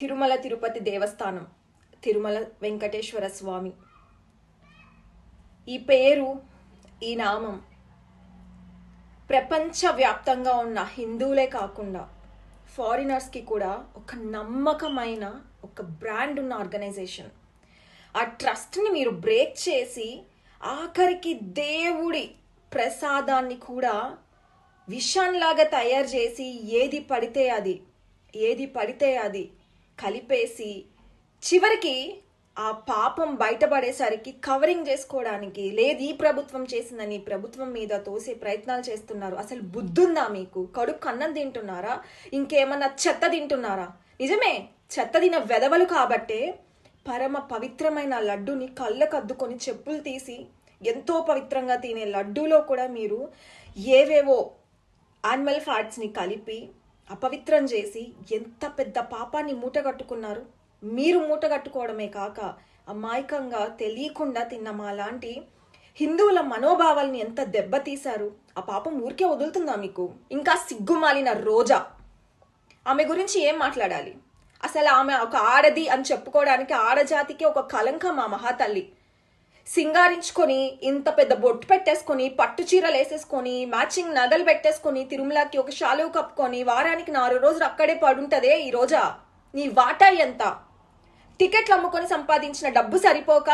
తిరుమల తిరుపతి దేవస్థానం తిరుమల వెంకటేశ్వర స్వామి. ఈ పేరు ఈ నామం ప్రపంచవ్యాప్తంగా ఉన్న హిందువులే కాకుండా ఫారినర్స్కి కూడా ఒక నమ్మకమైన ఒక బ్రాండ్ ఉన్న ఆర్గనైజేషన్. ఆ ట్రస్ట్ని మీరు బ్రేక్ చేసి ఆఖరికి దేవుడి ప్రసాదాన్ని కూడా విషంలాగా తయారు చేసి ఏది పడితే అది ఏది పడితే అది కలిపేసి చివరికి ఆ పాపం బయటపడేసరికి కవరింగ్ చేసుకోవడానికి లేదు ఈ ప్రభుత్వం చేసిందని ప్రభుత్వం మీద తోసే ప్రయత్నాలు చేస్తున్నారు. అసలు బుద్ధుందా మీకు? కడుపు అన్నం తింటున్నారా? ఇంకేమన్నా చెత్త తింటున్నారా? నిజమే చెత్త తిన వెదవలు కాబట్టే పరమ పవిత్రమైన లడ్డుని కళ్ళకద్దుకొని చెప్పులు తీసి ఎంతో పవిత్రంగా తినే లడ్డూలో కూడా మీరు ఏవేవో యానిమల్ ఫ్యాట్స్ని కలిపి అపవిత్రం చేసి ఎంత పెద్ద పాపాన్ని మూటగట్టుకున్నారు మీరు మూటగట్టుకోవడమే కాక అమాయకంగా తెలియకుండా తిన్న మా లాంటి హిందువుల మనోభావాల్ని ఎంత దెబ్బతీశారు? ఆ పాపం ఊరికే వదులుతుందా మీకు? ఇంకా సిగ్గుమాలిన రోజా. ఆమె గురించి ఏం మాట్లాడాలి? అసలు ఆమె ఒక ఆడది అని చెప్పుకోవడానికి ఆడజాతికి ఒక కలంకం మా మహాతల్లి. సింగారించుకొని ఇంత పెద్ద బొట్టు పెట్టేసుకొని పట్టు చీరలు వేసేసుకొని మ్యాచింగ్ నగలు పెట్టేసుకొని తిరుమలకి ఒక శాలువు కప్పుకొని వారానికి నాలుగు రోజులు అక్కడే పడుంటదే ఈ రోజా? నీ వాటా ఎంత? టికెట్లు అమ్ముకొని సంపాదించిన డబ్బు సరిపోక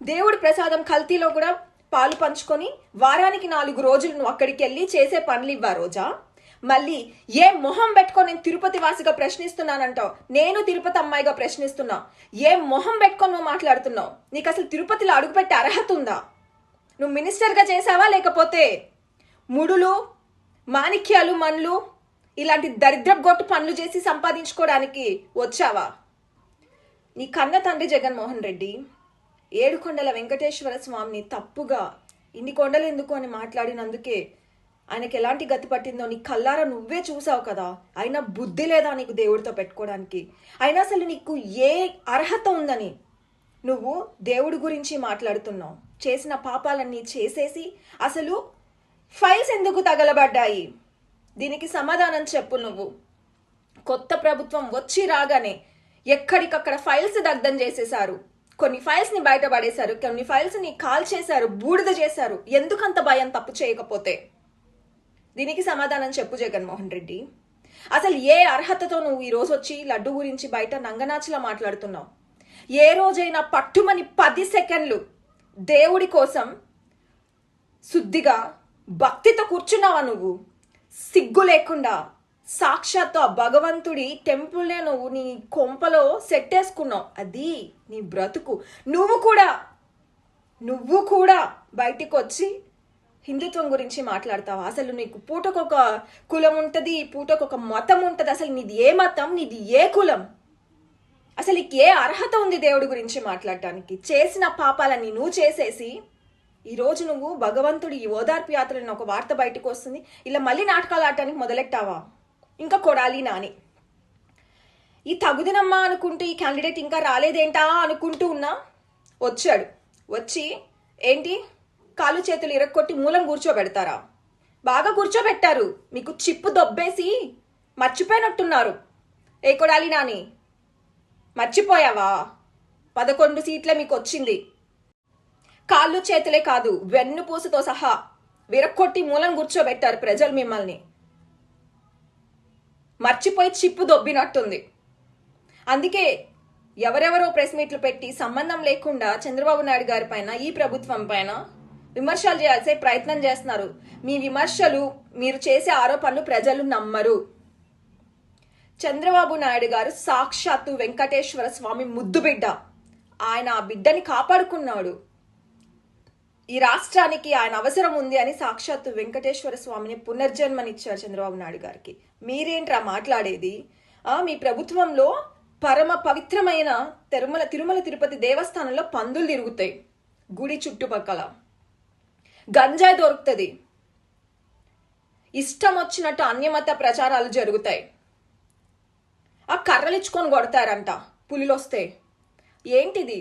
దేవుడి ప్రసాదం కల్తీలో కూడా పాలు పంచుకొని వారానికి నాలుగు రోజులు నువ్వు అక్కడికి వెళ్ళి చేసే పనులు ఇవ్వా రోజా? మళ్ళీ ఏ మొహం పెట్టుకొని నేను తిరుపతి వాసిగా ప్రశ్నిస్తున్నానంటావు? నేను తిరుపతి అమ్మాయిగా ప్రశ్నిస్తున్నా. ఏ మొహం పెట్టుకొని నువ్వు మాట్లాడుతున్నావు? నీకు అసలు తిరుపతిలో అడుగుపెట్టే అర్హత ఉందా? నువ్వు మినిస్టర్గా చేసావా లేకపోతే ముడులు మాణిక్యాలు మన్లు ఇలాంటి దరిద్రపు గొట్టు పనులు చేసి సంపాదించుకోవడానికి వచ్చావా? నీ కన్న తండ్రి జగన్మోహన్ రెడ్డి ఏడుకొండల వెంకటేశ్వర స్వామిని తప్పుగా ఇన్ని కొండలు ఎందుకు అని మాట్లాడినందుకే ఆయనకి ఎలాంటి గతి పట్టిందో నీ కల్లారా నువ్వే చూసావు కదా. అయినా బుద్ధి లేదా నీకు దేవుడితో పెట్టుకోవడానికి? అయినా అసలు నీకు ఏ అర్హత ఉందని? నువ్వు దేవుడి గురించి మాట్లాడుతున్నావు. చేసిన పాపాలన్నీ చేసేసి అసలు ఫైల్స్ ఎందుకు తగలబడ్డాయి? దీనికి సమాధానం చెప్పు నువ్వు. కొత్త ప్రభుత్వం వచ్చి రాగానే ఎక్కడికక్కడ ఫైల్స్ దగ్ధం చేసేశారు. కొన్ని ఫైల్స్ని బయటపడేశారు కొన్ని ఫైల్స్ని కాల్ చేశారు బూడిద చేశారు. ఎందుకంత భయం తప్పు చేయకపోతే? దీనికి సమాధానం చెప్పు జగన్మోహన్ రెడ్డి. అసలు ఏ అర్హతతో నువ్వు ఈ రోజు వచ్చి లడ్డు గురించి బయట నంగనాచిలా మాట్లాడుతున్నావు? ఏ రోజైనా పట్టుమని పది సెకండ్లు దేవుడి కోసం శుద్ధిగా భక్తితో కూర్చున్నావా నువ్వు? సిగ్గు లేకుండా సాక్షాత్తు ఆ భగవంతుడి టెంపుల్నే నువ్వు నీ కొంపలో సెట్టేసుకున్నావు అది నీ బ్రతుకు. నువ్వు కూడా నువ్వు కూడా బయటికి వచ్చి హిందుత్వం గురించి మాట్లాడతావా? అసలు నీకు పూటకొక కులం ఉంటుంది పూటకొక మతం ఉంటుంది. అసలు నీది ఏ మతం నీది ఏ కులం? అసలు నీకు ఏ అర్హత ఉంది దేవుడి గురించి మాట్లాడటానికి? చేసిన పాపాలన్నీ నువ్వు చేసేసి ఈరోజు నువ్వు భగవంతుడి ఈ ఓదార్పు యాత్రని ఒక వార్త బయటకు వస్తుంది. ఇలా మళ్ళీ నాటకాలు ఆడటానికి మొదలెట్టావా? ఇంకా కొడాలి నాని. ఈ తగుదినమ్మా అనుకుంటూ ఈ క్యాండిడేట్ ఇంకా రాలేదేంటా అనుకుంటూ ఉన్నా వచ్చాడు. వచ్చి ఏంటి? కాలు చేతులు ఇరక్కొట్టి మూలం కూర్చోబెడతారా? బాగా కూర్చోబెట్టారు. మీకు చిప్పు దొబ్బేసి మర్చిపోయినట్టున్నారు. ఏ కొడాలి నాని? మర్చిపోయావా? పదకొండు సీట్లే మీకు వచ్చింది కాళ్ళు చేతులే కాదు వెన్నుపూసతో సహా విరక్కొట్టి మూలం కూర్చోబెట్టారు ప్రజలు మిమ్మల్ని. మర్చిపోయి చిప్పు దొబ్బినట్టుంది. అందుకే ఎవరెవరో ప్రెస్ మీట్లు పెట్టి సంబంధం లేకుండా చంద్రబాబు నాయుడు గారి పైన ఈ ప్రభుత్వం పైన విమర్శలు చేయాల్సే ప్రయత్నం చేస్తున్నారు. మీ విమర్శలు మీరు చేసే ఆరోపణలు ప్రజలు నమ్మరు. చంద్రబాబు నాయుడు గారు సాక్షాత్తు వెంకటేశ్వర స్వామి ముద్దు బిడ్డ. ఆయన ఆ బిడ్డని కాపాడుకున్నాడు. ఈ రాష్ట్రానికి ఆయన అవసరం ఉంది అని సాక్షాత్తు వెంకటేశ్వర స్వామిని పునర్జన్మనిచ్చారు చంద్రబాబు నాయుడు గారికి. మీరేంట్రా మాట్లాడేది? మీ ప్రభుత్వంలో పరమ పవిత్రమైన తిరుమల తిరుమల తిరుపతి దేవస్థానంలో పందులు తిరుగుతాయి. గుడి చుట్టుపక్కల. గంజాయి దొరుకుతుంది. ఇష్టం వచ్చినట్టు అన్యమత ప్రచారాలు జరుగుతాయి. ఆ కర్రలు ఇచ్చుకొని కొడతారంట పులిలు వస్తే ఏంటిది?